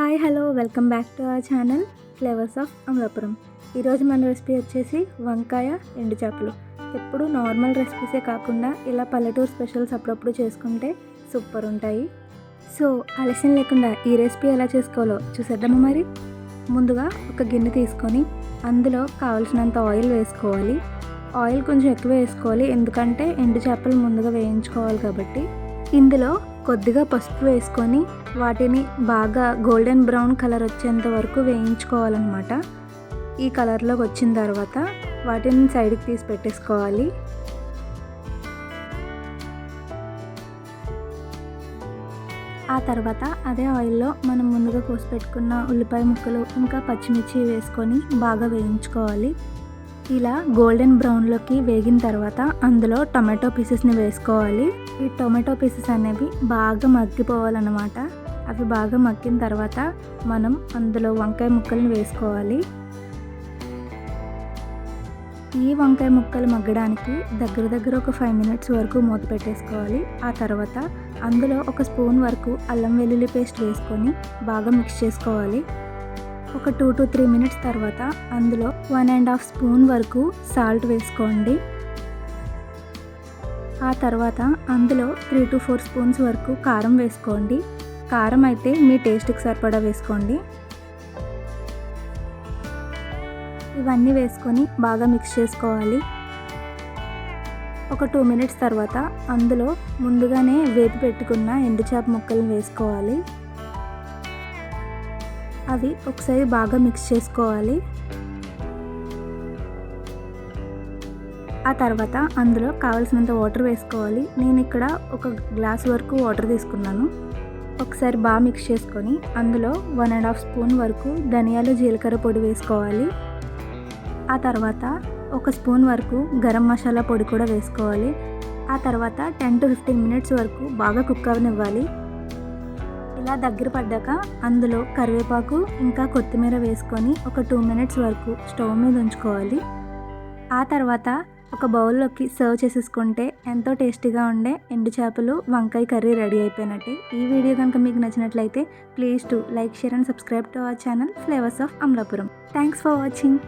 Hi hello welcome back to our channel flavours of Amalapuram. ఈరోజు మన recipe వచ్చేసి వంకాయ ఎండు చేపలు. ఎప్పుడు నార్మల్ రెసిపీసే కాకుండా ఇలా పల్లెటూరు స్పెషల్స్ అప్పుడప్పుడు చేసుకుంటే సూపర్ ఉంటాయి. సో ఆలస్యం లేకుండా ఈ రెసిపీ ఎలా చేసుకోవాలో చూసేద్దామా మరి? ముందుగా ఒక గిన్నె తీసుకొని అందులో కావలసినంత ఆయిల్ వేసుకోవాలి. ఆయిల్ కొంచెం ఎక్కువ వేసుకోవాలి ఎందుకంటే ఎండు చేపలు ముందుగా వేయించుకోవాలి కాబట్టి. ఇందులో కొద్దిగా పసుపు వేసుకొని వాటిని బాగా గోల్డెన్ బ్రౌన్ కలర్ వచ్చేంత వరకు వేయించుకోవాలన్నమాట. ఈ కలర్లోకి వచ్చిన తర్వాత వాటిని సైడ్కి తీసి పెట్టేసుకోవాలి. ఆ తర్వాత అదే ఆయిల్లో మనం ముందుగా కోసి పెట్టుకున్న ఉల్లిపాయ ముక్కలు ఇంకా పచ్చిమిర్చి వేసుకొని బాగా వేయించుకోవాలి. ఇలా గోల్డెన్ బ్రౌన్లోకి వేగిన తర్వాత అందులో టొమాటో పీసెస్ని వేసుకోవాలి. ఈ టొమాటో పీసెస్ అనేవి బాగా మగ్గిపోవాలన్నమాట. అవి బాగా మగ్గిన తర్వాత మనం అందులో వంకాయ ముక్కలను వేసుకోవాలి. ఈ వంకాయ ముక్కలు మగ్గడానికి దగ్గర దగ్గర ఒక ఫైవ్ మినిట్స్ వరకు మూత పెట్టేసుకోవాలి. ఆ తర్వాత అందులో ఒక స్పూన్ వరకు అల్లం వెల్లుల్లి పేస్ట్ వేసుకొని బాగా మిక్స్ చేసుకోవాలి. ఒక టూ టు త్రీ మినిట్స్ తర్వాత అందులో వన్ అండ్ హాఫ్ స్పూన్ వరకు సాల్ట్ వేసుకోండి. ఆ తర్వాత అందులో త్రీ టు ఫోర్ స్పూన్స్ వరకు కారం వేసుకోండి. కారం అయితే మీ టేస్ట్కి సరిపడా వేసుకోండి. ఇవన్నీ వేసుకొని బాగా మిక్స్ చేసుకోవాలి. ఒక టూ మినిట్స్ తర్వాత అందులో ముందుగానే వేపి పెట్టుకున్న ఎండు చేప ముక్కలను వేసుకోవాలి. అవి ఒకసారి బాగా మిక్స్ చేసుకోవాలి. ఆ తర్వాత అందులో కావలసినంత వాటర్ వేసుకోవాలి. నేను ఇక్కడ ఒక గ్లాస్ వరకు వాటర్ తీసుకున్నాను. ఒకసారి బాగా మిక్స్ చేసుకొని అందులో వన్ అండ్ హాఫ్ స్పూన్ వరకు ధనియాలు జీలకర్ర పొడి వేసుకోవాలి. ఆ తర్వాత ఒక స్పూన్ వరకు గరం మసాలా పొడి కూడా వేసుకోవాలి. ఆ తర్వాత టెన్ టు ఫిఫ్టీన్ మినిట్స్ వరకు బాగా కుక్ అవనివ్వాలి. ఇలా దగ్గర పడ్డాక అందులో కరివేపాకు ఇంకా కొత్తిమీర వేసుకొని ఒక టూ మినిట్స్ వరకు స్టవ్ మీద ఉంచుకోవాలి. ఆ తర్వాత ఒక బౌల్లోకి సర్వ్ చేసేసుకుంటే ఎంతో టేస్టీగా ఉండే ఎండు చేపలు వంకాయ కర్రీ రెడీ అయిపోయినట్టే. ఈ వీడియో కనుక మీకు నచ్చినట్లయితే please to like share and subscribe to our channel flavours of Amalapuram thanks for watching